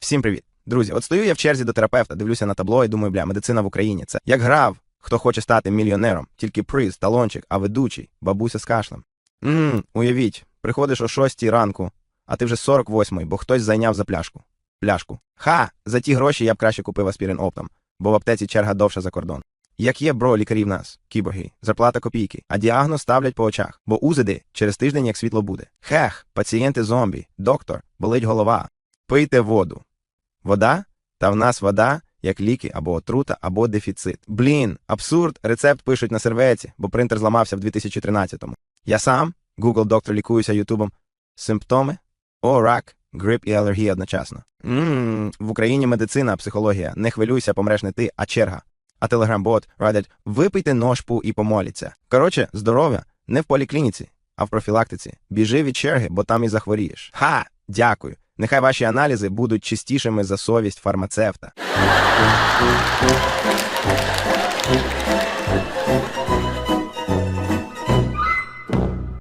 Всім привіт. Друзі, от стою я в черзі до терапевта, дивлюся на табло і думаю, бля, медицина в Україні. Це як грав, хто хоче стати мільйонером, тільки приз, талончик, а ведучий, бабуся з кашлем. Мм, уявіть, приходиш о 6 ранку, а ти вже 48-й, бо хтось зайняв за пляшку. Пляшку. Ха! За ті гроші я б краще купив аспірин оптом, бо в аптеці черга довша за кордон. Як є, бро, лікарі в нас, кіборги, зарплата копійки, а діагноз ставлять по очах, бо узиди через тиждень як світло буде. Хех, пацієнти зомбі, доктор, болить голова. Пийте воду. Вода? Та в нас вода, як ліки, або отрута, або дефіцит. Блін, абсурд, рецепт пишуть на серветці, бо принтер зламався в 2013-му. Я сам, Google доктор лікуюся Ютубом. Симптоми? О, рак, грип і алергія одночасно. Ммм, в Україні медицина, психологія. Не хвилюйся, помреш не ти, а черга. А телеграм-бот радять випийте ножпу і помоліться. Коротше, здоров'я не в поліклініці, а в профілактиці. Біжи від черги, бо там і захворієш. Ха! Дякую. Нехай ваші аналізи будуть чистішими за совість фармацевта.